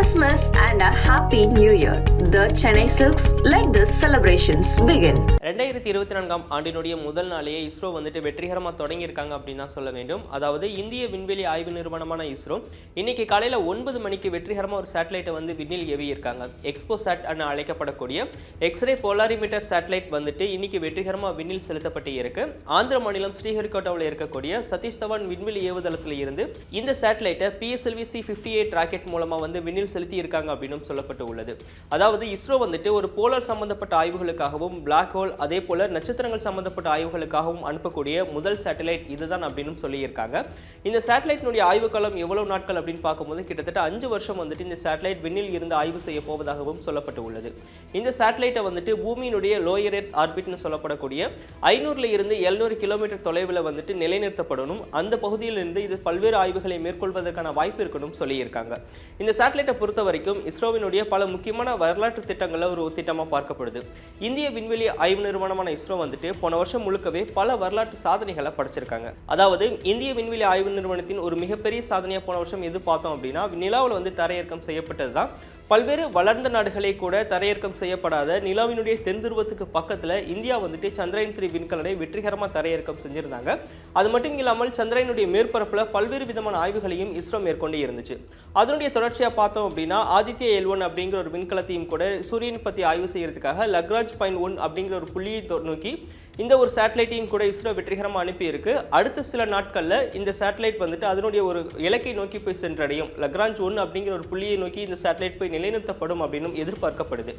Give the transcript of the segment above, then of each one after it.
Christmas and a happy new year the Chennai silks let the celebrations begin ரெண்டாயிரத்தி இருபத்தி நான்காம் ஆண்டினுடைய முதல் நாளையே இஸ்ரோ வந்துட்டு வெற்றிகரமாக தொடங்கியிருக்காங்க அப்படின்னு தான் சொல்ல வேண்டும். அதாவது இந்திய விண்வெளி ஆய்வு நிறுவனமான இஸ்ரோ இன்னைக்கு காலையில் ஒன்பது மணிக்கு வெற்றிகரமாக ஒரு சேட்டலைட்டை வந்து விண்ணில் ஏவியிருக்காங்க. எக்ஸ்போ சேட் என அழைக்கப்படக்கூடிய எக்ஸ்ரே போலாரிமீட்டர் சேட்டலைட் வந்துட்டு இன்னைக்கு வெற்றிகரமாக விண்ணில் செலுத்தப்பட்டு இருக்கு. ஆந்திர மாநிலம் ஸ்ரீஹரிகோட்டாவில் இருக்கக்கூடிய சதீஷ் தவான் விண்வெளி ஏவுதளத்தில் இருந்து இந்த சேட்டலைட்டை PSLV C fifty eight rocket மூலமாக வந்து விண்ணில் செலுத்தி இருக்காங்க அப்படின்னு சொல்லப்பட்டு உள்ளது. அதாவது இஸ்ரோ வந்துட்டு ஒரு போலார் சம்பந்தப்பட்ட ஆய்வுகளுக்காகவும் பிளாக் ஹோல் அதே போல நட்சத்திரங்கள் சம்பந்தப்பட்ட ஆய்வுகளுக்காகவும் அனுப்பக்கூடிய முதல் சேட்டலைட் இதுதான் அப்படின்னு சொல்லியிருக்காங்க. இந்த சேட்டலைட்டினுடைய ஆய்வு காலம் எவ்வளவு நாட்கள் அப்படின்னு பார்க்கும்போது கிட்டத்தட்ட அஞ்சு வருஷம் வந்துட்டு இந்த சேட்டலைட் விண்ணில் இருந்து ஆய்வு செய்ய போவதாகவும் சொல்லப்பட்டு உள்ளது. இந்த சேட்டலைட்டை வந்துட்டு பூமியினுடைய லோயர் எர்த் ஆர்பிட்னு சொல்லப்படக்கூடிய ஐநூறுல இருந்து எழுநூறு கிலோமீட்டர் தொலைவில் வந்துட்டு நிலைநிறுத்தப்படணும். அந்த பகுதியில் இருந்து இது பல்வேறு ஆய்வுகளை மேற்கொள்வதற்கான வாய்ப்பு இருக்கணும் சொல்லியிருக்காங்க. இந்த சேட்டலைட்டை பொறுத்த வரைக்கும் இஸ்ரோவினுடைய பல முக்கியமான வரலாற்று திட்டங்களில் ஒரு திட்டமாக பார்க்கப்படுது. இந்திய விண்வெளி ஆய்வு நிறுவனமான இஸ்ரோ வந்துட்டு போன வருஷம் முழுக்கவே பல வரலாற்று சாதனைகளை படைச்சிருக்காங்க. அதாவது இந்திய விண்வெளி ஆய்வு நிறுவனத்தின் ஒரு மிகப்பெரிய சாதனையாக போன வருஷம் எது பார்த்தோம் அப்படின்னா நிலாவில் வந்து தரையிறக்கம் செய்யப்பட்டது தான் பல்வேறு வளர்ந்த நாடுகளே கூட தரையிறக்கம் செய்யப்படாத நிலாவினுடைய தென் துருவத்துக்கு பக்கத்தில் இந்தியா வந்துட்டு சந்திரயன் த்ரீ விண்கலனை வெற்றிகரமாக தரையிறக்கம் செஞ்சுருந்தாங்க. அது மட்டும் இல்லாமல் சந்திரயனுடைய மேற்பரப்பில் பல்வேறு விதமான ஆய்வுகளையும் இஸ்ரோ மேற்கொண்டே இருந்துச்சு. அதனுடைய தொடர்ச்சியாக பார்த்தோம் அப்படின்னா ஆதித்ய எல் ஒன் அப்படிங்கிற ஒரு விண்கலத்தையும் கூட சூரியன் பற்றி ஆய்வு செய்கிறதுக்காக லக்ராஜ் பாயிண்ட் ஒன் அப்படிங்கிற ஒரு புள்ளியை தொ- நோக்கி இந்த ஒரு சேட்டலைட்டையும் கூட இஸ்ரோ வெற்றிகரமாக அனுப்பியிருக்கு. அடுத்த சில நாட்களில் இந்த சேட்டலைட் வந்துட்டு அதனுடைய ஒரு இலக்கை நோக்கி போய் சென்றடையும். லக்ராஞ்ச் ஒன்று அப்படிங்கிற ஒரு புள்ளியை நோக்கி இந்த சேட்டலைட் போய் நிலைநிறுத்தப்படும் அப்படின்னு எதிர்பார்க்கப்படுது.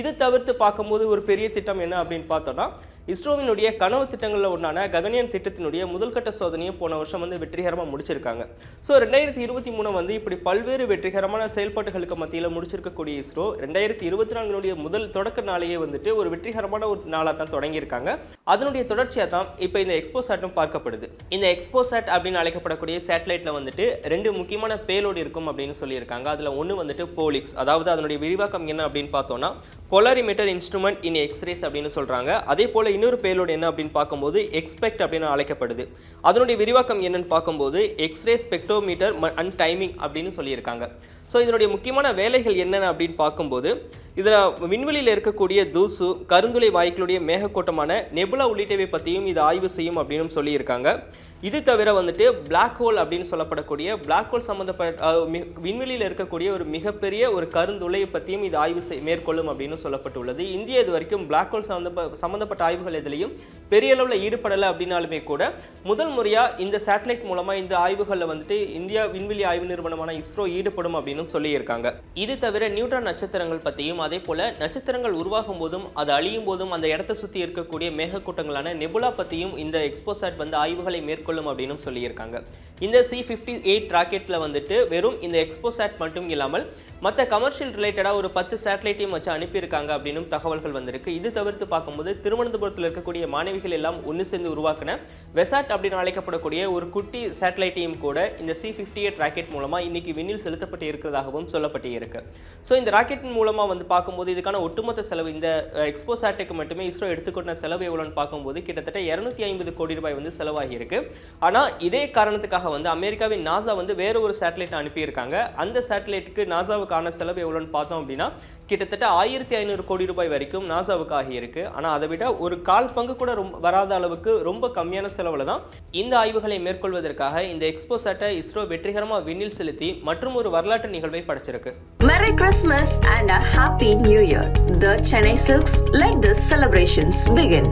இது தவிர்த்து பார்க்கும்போது ஒரு பெரிய திட்டம் என்ன அப்படின்னு பார்த்தோன்னா இஸ்ரோவினுடைய கனவு திட்டங்களில் ஒன்றான ககனியன் திட்டத்தினுடைய முதல்கட்ட சோதனையை போன வருஷம் வந்து வெற்றிகரமாக முடிச்சிருக்காங்க. ஸோ ரெண்டாயிரத்தி இருபத்தி மூணு வந்து இப்படி பல்வேறு வெற்றிகரமான செயல்பாடுகளுக்கு மத்தியில் முடிச்சிருக்கக்கூடிய இஸ்ரோ ரெண்டாயிரத்தி இருபத்தி நான்கினுடைய முதல் தொடக்க நாளையே வந்துட்டு ஒரு வெற்றிகரமான ஒரு நாளாக தான் தொடங்கியிருக்காங்க. அதனுடைய தொடர்ச்சியாக தான் இப்போ இந்த எக்ஸ்போசாட்டும் பார்க்கப்படுது. இந்த எக்ஸ்போசாட் அப்படின்னு அழைக்கப்படக்கூடிய சேட்டலைட்டில் வந்துட்டு ரெண்டு முக்கியமான பேலோடு இருக்கும் அப்படின்னு சொல்லியிருக்காங்க. அதில் ஒன்று வந்துட்டு போலிக்ஸ் அதாவது அதனுடைய விரிவாக்கம் என்ன அப்படின்னு பார்த்தோம்னா பொலாரிமீட்டர் இன்ஸ்ட்ருமெண்ட் இன் எக்ஸ்ரேஸ் அப்படின்னு சொல்கிறாங்க அதே போல் இன்னொரு பேலோடு என்ன அப்படின்னு பார்க்கும்போது எக்ஸ்பெக்ட் அப்படின்னு அழைக்கப்படுது. அதனுடைய விரிவாக்கம் என்னன்னு பார்க்கும்போது எக்ஸ்ரே ஸ்பெக்டோமீட்டர் அண்ட் டைமிங் அப்படின்னு சொல்லியிருக்காங்க. ஸோ இதனுடைய முக்கியமான வேலைகள் என்னென்ன அப்படின்னு பார்க்கும்போது இதில் விண்வெளியில் இருக்கக்கூடிய தூசு கருந்துளை வாய்க்களுடைய மேகக்கூட்டமான நெபுலா உள்ளிட்டவை பற்றியும் இது ஆய்வு செய்யும் அப்படின்னு சொல்லியிருக்காங்க. இது தவிர வந்துட்டு பிளாக் ஹோல் அப்படின்னு சொல்லப்படக்கூடிய பிளாக் ஹோல் சம்மந்தப்பட்ட விண்வெளியில் இருக்கக்கூடிய ஒரு மிகப்பெரிய ஒரு கருந்துளையை பற்றியும் இது ஆய்வு செய் மேற்கொள்ளும் அப்படின்னு சொல்லப்பட்டுள்ளது. இந்தியா இது வரைக்கும் பிளாக் ஹோல் சம்மந்த சம்மந்தப்பட்ட ஆய்வுகள் எதுலையும் பெரிய அளவில் ஈடுபடலை அப்படின்னாலுமே கூட முதல் முறையாக இந்த சேட்டலைட் மூலமாக இந்த ஆய்வுகளில் வந்துட்டு இந்தியா விண்வெளி ஆய்வு நிறுவனமான இஸ்ரோ ஈடுபடும் அப்படின்னு சொல்லியிருக்காங்க. இது தவிர நியூட்ரான் நட்சத்திரங்கள் பற்றியும் அதே போல நட்சத்திரங்கள் உருவாகும் போதும் அது அழியும் போதும் அந்த இடத்தை சுற்றி இருக்கக்கூடிய மேகக்கூட்டங்களான நெபுலா பற்றியும் இந்த எக்ஸ்போசாட் வந்து ஆய்வுகளை மேற்கொள்ளும் அப்படின்னு சொல்லியிருக்காங்க. இந்த சி ஃபிஃப்டி எயிட் ராக்கெட்டில் வந்துட்டு வெறும் இந்த எக்ஸ்போசாட் மட்டும் இல்லாமல் மற்ற கமர்ஷியல் ரிலேட்டடாக ஒரு பத்து சேட்டலைட்டையும் வச்சு அனுப்பியிருக்காங்க அப்படின்னும் தகவல்கள் வந்திருக்கு. இது தவிர்த்து பார்க்கும்போது திருவனந்தபுரத்தில் இருக்கக்கூடிய மாணவிகள் எல்லாம் ஒன்று சேர்ந்து உருவாக்கின வெசாட் அப்படின்னு அழைக்கப்படக்கூடிய ஒரு குட்டி சேட்டலைட்டையும் கூட இந்த சி ஃபிஃப்டி எயிட் ராக்கெட் மூலமாக இன்னைக்கு விண்ணில் செலுத்தப்பட்டு இருக்கிறதாகவும் சொல்லப்பட்டு இருக்கு. ஸோ இந்த ராக்கெட்டின் மூலமாக வந்து பார்க்கும்போது இதுக்கான ஒட்டுமொத்த செலவு இந்த எக்ஸ்போ சேட்டுக்கு மட்டுமே இஸ்ரோ எடுத்துக்கொண்ட செலவு எவ்வளோன்னு பார்க்கும்போது கிட்டத்தட்ட இரநூத்தி ஐம்பது கோடி ரூபாய் வந்து செலவாகி இருக்கு ஆனால் இதே காரணத்துக்காக வந்து அமெரிக்காவின் நாசா வந்து வேற ஒரு சேட்டலைட் அனுப்பியிருக்காங்க அந்த சேட்டலைட்டுக்கு நாசாவுக்கான செலவு எவ்வளோன்னு பார்த்தோம் அப்படின்னா கிட்டத்தட்ட ஆயிரத்தி ஐநூறு கோடி ரூபாய் வரைக்கும் நாசாவுக்கு ஆகியிருக்கு ஆனால் அதை விட ஒரு கால் பங்கு கூட ரொம்ப வராத அளவுக்கு ரொம்ப கம்மியான செலவில் தான் இந்த ஆய்வுகளை மேற்கொள்வதற்காக இந்த எக்ஸ்போ சேட்டை இஸ்ரோ வெற்றிகரமாக விண்ணில் செலுத்தி மற்றும் ஒரு வரலாற்று நிகழ்வை படைச்சிருக்கு Merry Christmas and a Happy New Year. The Chennai Silks let the celebrations begin.